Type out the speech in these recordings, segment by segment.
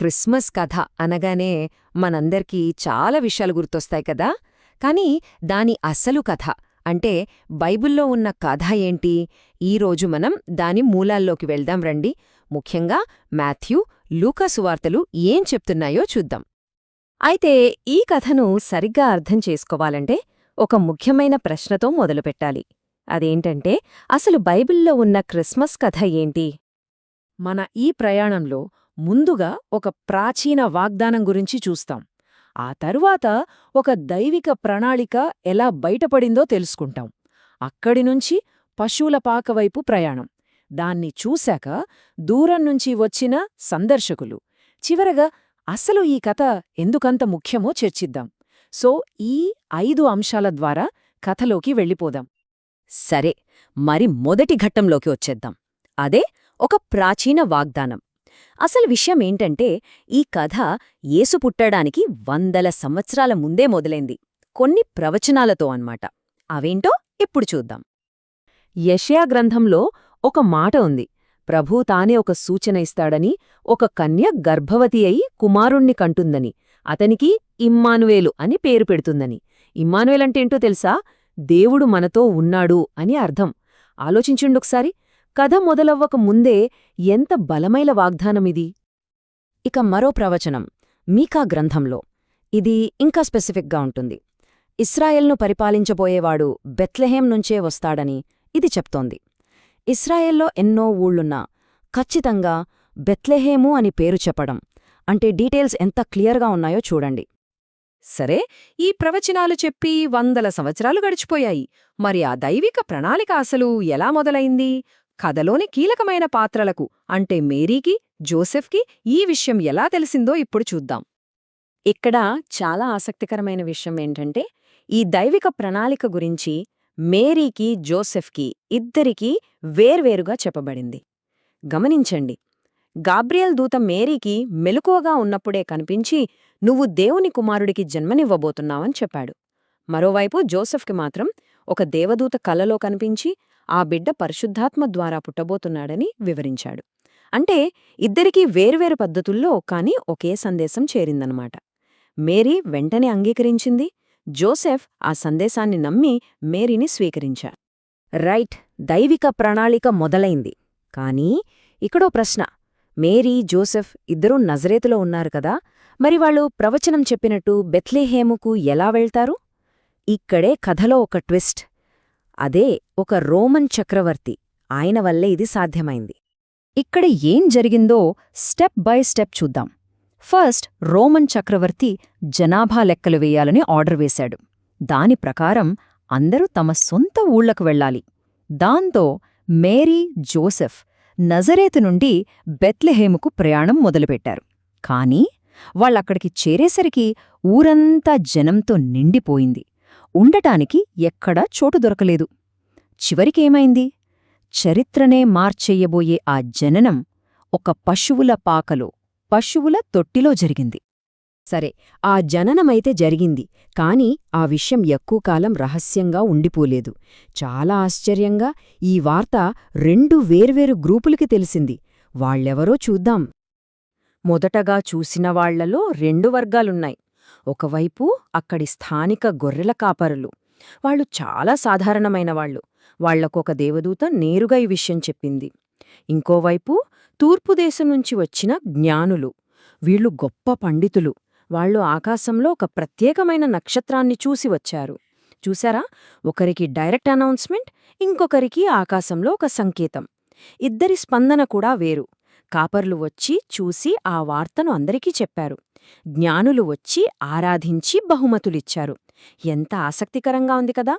Christmas కథ అనగానే మనందరికీ చాలా విషయాలు గుర్తొస్తాయి కదా? కానీ దాని అసలు కథ అంటే బైబిల్లో ఉన్న కథ ఏంటి? ఈరోజు మనం దాని మూలాల్లోకి వెళ్దాం రండి. ముఖ్యంగా మాథ్యూ లూకాసు వార్తలు ఏం చెప్తున్నాయో చూద్దాం. అయితే ఈ కథను సరిగ్గా అర్థం చేసుకోవాలంటే ఒక ముఖ్యమైన ప్రశ్నతో మొదలుపెట్టాలి. అదేంటంటే అసలు బైబిల్లో ఉన్న క్రిస్మస్ కథ ఏంటి? మన ఈ ప్రయాణంలో ముందుగా ఒక ప్రాచీన వాగ్దానం గురించి చూస్తాం. ఆ తరువాత ఒక దైవిక ప్రణాళిక ఎలా బయటపడిందో తెలుసుకుంటాం. అక్కడినుంచి పశువుల పాకవైపు ప్రయాణం. దాన్ని చూశాక దూరం నుంచి వచ్చిన సందర్శకులు. చివరగా అసలు ఈ కథ ఎందుకంత ముఖ్యమో చర్చిద్దాం. సో ఈ ఐదు అంశాల ద్వారా కథలోకి వెళ్ళిపోదాం. సరే మరి మొదటి ఘట్టంలోకి వచ్చేద్దాం. అదే ఒక ప్రాచీన వాగ్దానం. అసలు విషయం ఏంటంటే ఈ కథ యేసు పుట్టడానికి వందల సంవత్సరాల ముందే మొదలైంది. కొన్ని ప్రవచనాలతో అన్మాట అవేంటో ఇప్పుడు చూద్దాం. యషయా గ్రంథంలో ఒక మాట ఉంది. ప్రభూ తానే ఒక సూచన ఇస్తాడని ఒక కన్య గర్భవతి అయి కుమారుణ్ణి కంటుందని అతనికి ఇమ్మానువేలు అని పేరు పెడుతుందని. ఇమ్మానువేలంటేంటో తెలుసా? దేవుడు మనతో ఉన్నాడు అని అర్థం. ఆలోచించుండొకసారి. కథ మొదలవ్వక ముందే ఎంత బలమైన వాగ్దానమిది? ఇక మరో ప్రవచనం మీకా గ్రంథంలో. ఇది ఇంకా స్పెసిఫిక్గా ఉంటుంది. ఇస్రాయెల్ను పరిపాలించబోయేవాడు బెత్లెహేం నుంచే వస్తాడని ఇది చెప్తోంది. ఇస్రాయెల్లో ఎన్నో ఊళ్ళున్నా ఖచ్చితంగా బెత్లెహేము అని పేరు చెప్పడం అంటే డీటెయిల్స్ ఎంత క్లియర్గా ఉన్నాయో చూడండి. సరే ఈ ప్రవచనాలు చెప్పి వందల సంవత్సరాలు గడిచిపోయాయి. మరి ఆ దైవిక ప్రణాళిక అసలు ఎలా మొదలైంది? కథలోని కీలకమైన పాత్రలకు అంటే మేరీకి జోసెఫ్కి ఈ విషయం ఎలా తెలిసిందో ఇప్పుడు చూద్దాం. ఇక్కడ చాలా ఆసక్తికరమైన విషయం ఏంటంటే ఈ దైవిక ప్రణాళిక గురించి మేరీకి జోసెఫ్కి ఇద్దరికీ వేర్వేరుగా చెప్పబడింది. గమనించండి గాబ్రియల్ దూత మేరీకి మెలకువగా ఉన్నప్పుడే కనిపించి నువ్వు దేవుని కుమారుడికి జన్మనివ్వబోతున్నావని చెప్పాడు. మరోవైపు జోసెఫ్కి మాత్రం ఒక దేవదూత కలలో కనిపించి ఆ బిడ్డ పరిశుద్ధాత్మ ద్వారా పుట్టబోతున్నాడని వివరించాడు. అంటే ఇద్దరికీ వేర్వేరు పద్ధతుల్లో కాని ఒకే సందేశం చేరిందనమాట. మేరీ వెంటనే అంగీకరించింది. జోసెఫ్ ఆ సందేశాన్ని నమ్మి మేరీని స్వీకరించారు. రైట్ దైవిక ప్రణాళిక మొదలైంది. కానీ ఇక్కడో ప్రశ్న. మేరీ జోసెఫ్ ఇద్దరూ నజరేతులో ఉన్నారు కదా. మరి వాళ్ళు ప్రవచనం చెప్పినట్టు బెత్లేహేముకు ఎలా వెళ్తారు? ఇక్కడే కథలో ఒక ట్విస్ట్. అదే ఒక రోమన్ చక్రవర్తి. ఆయన వల్లే ఇది సాధ్యమైంది. ఇక్కడ ఏం జరిగిందో స్టెప్ బై స్టెప్ చూద్దాం. ఫస్ట్ రోమన్ చక్రవర్తి జనాభా లెక్కలు వేయాలని ఆర్డర్ వేశాడు. దాని ప్రకారం అందరూ తమ సొంత ఊళ్ళకు వెళ్ళాలి. దాంతో మేరీ జోసెఫ్ నజరేతు నుండి బెత్లెహేముకు ప్రయాణం మొదలుపెట్టారు. కానీ వాళ్ళక్కడికి చేరేసరికి ఊరంతా జనంతో నిండిపోయింది. ఉండటానికి ఎక్కడా చోటు దొరకలేదు. చివరికేమైంది? చరిత్రనే మార్చెయ్యబోయే ఆ జననం ఒక పశువుల పాకలో పశువుల తొట్టిలో జరిగింది. సరే ఆ జననమైతే జరిగింది కాని ఆ విషయం ఎక్కువ కాలం రహస్యంగా ఉండిపోలేదు. చాలా ఆశ్చర్యంగా ఈ వార్త రెండు వేర్వేరు గ్రూపులకి తెలిసింది. వాళ్ళెవరో చూద్దాం. మొదటగా చూసిన వాళ్ళలో రెండు వర్గాలున్నాయి. ఒకవైపు అక్కడి స్థానిక గొర్రెల కాపరులు. వాళ్ళు చాలా సాధారణమైన వాళ్ళు. వాళ్ళకొక దేవదూత నేరుగా ఈ విషయం చెప్పింది. ఇంకోవైపు తూర్పుదేశం నుంచి వచ్చిన జ్ఞానులు. వీళ్ళు గొప్ప పండితులు. వాళ్ళు ఆకాశంలో ఒక ప్రత్యేకమైన నక్షత్రాన్ని చూసి వచ్చారు. చూసారా ఒకరికి డైరెక్ట్ అనౌన్స్మెంట్ ఇంకొకరికి ఆకాశంలో ఒక సంకేతం. ఇద్దరి స్పందన కూడా వేరు. కాపర్లు వచ్చి చూసి ఆ వార్తను అందరికీ చెప్పారు. జ్ఞానులు వచ్చి ఆరాధించి బహుమతులిచ్చారు. ఎంత ఆసక్తికరంగా ఉంది కదా!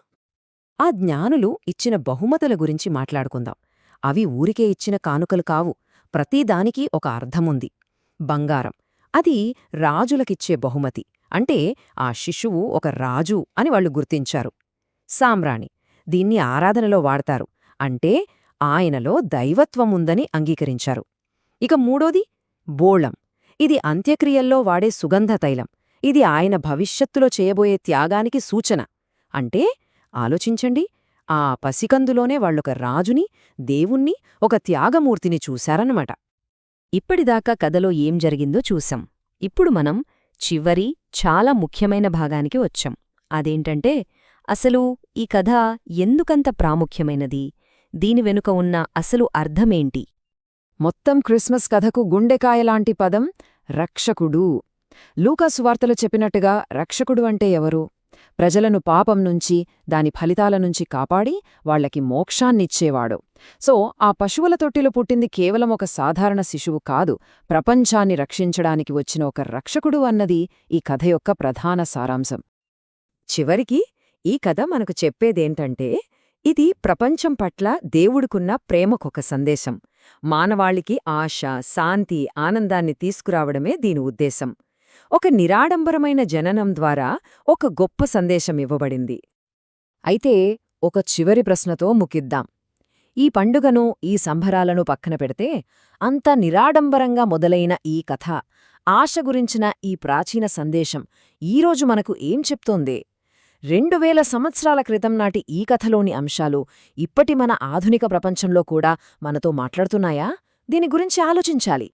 ఆ జ్ఞానులు ఇచ్చిన బహుమతుల గురించి మాట్లాడుకుందాం. అవి ఊరికే ఇచ్చిన కానుకలు కావు. ప్రతిదానికి ఒక అర్థముంది. బంగారం. అది రాజులకిచ్చే బహుమతి. అంటే ఆ శిశువు ఒక రాజు అని వాళ్ళు గుర్తించారు. సామ్రాణి. దీన్ని ఆరాధనలో వాడతారు. అంటే ఆయనలో దైవత్వముందని అంగీకరించారు. ఇక మూడోది బోళం. ఇది అంత్యక్రియల్లో వాడే సుగంధ తైలం. ఇది ఆయన భవిష్యత్తులో చేయబోయే త్యాగానికి సూచన. అంటే ఆలోచించండి ఆ పసికందులోనే వాళ్ళొక రాజుని దేవుణ్ణి ఒక త్యాగమూర్తిని చూశారన్నమాట. ఇప్పటిదాకా కథలో ఏం జరిగిందో చూశాం. ఇప్పుడు మనం చివరి చాలా ముఖ్యమైన భాగానికి వచ్చాం. అదేంటంటే అసలు ఈ కథ ఎందుకంత ప్రాముఖ్యమైనది? దీని వెనుక ఉన్న అసలు అర్థమేంటి? మొత్తం క్రిస్మస్ కథకు గుండెకాయలాంటి పదం రక్షకుడు. లూకాసు వార్తలు చెప్పినట్టుగా రక్షకుడు అంటే ఎవరు? ప్రజలను పాపం నుంచి దాని ఫలితాల నుంచి కాపాడి వాళ్ళకి మోక్షాన్నిచ్చేవాడు. సో ఆ పశువుల తొట్టిలో పుట్టింది కేవలం ఒక సాధారణ శిశువు కాదు. ప్రపంచాన్ని రక్షించడానికి వచ్చిన ఒక రక్షకుడు అన్నది ఈ కథ యొక్క ప్రధాన సారాంశం. చివరికి ఈ కథ మనకు చెప్పేదేంటంటే ఇది ప్రపంచం పట్ల దేవుడికున్న ప్రేమకొక సందేశం. మానవాళికి ఆశ శాంతి ఆనందాన్ని తీసుకురావడమే దీని ఉద్దేశం. ఒక నిరాడంబరమైన జననం ద్వారా ఒక గొప్ప సందేశం ఇవ్వబడింది. అయితే ఒక చివరి ప్రశ్నతో ముకిద్దాం ఈ పండుగను ఈ సంభరాలను పక్కన పెడితే అంత నిరాడంబరంగా మొదలైన ఈ కథ ఆశ గురించిన ఈ ప్రాచీన సందేశం ఈరోజు మనకు ఏం చెప్తోంది? రెండు వేల సంవత్సరాల క్రితం నాటి ఈ కథలోని అంశాలు ఇప్పటి మన ఆధునిక ప్రపంచంలో కూడా మనతో మాట్లాడుతున్నాయా? దీని గురించి ఆలోచించాలి.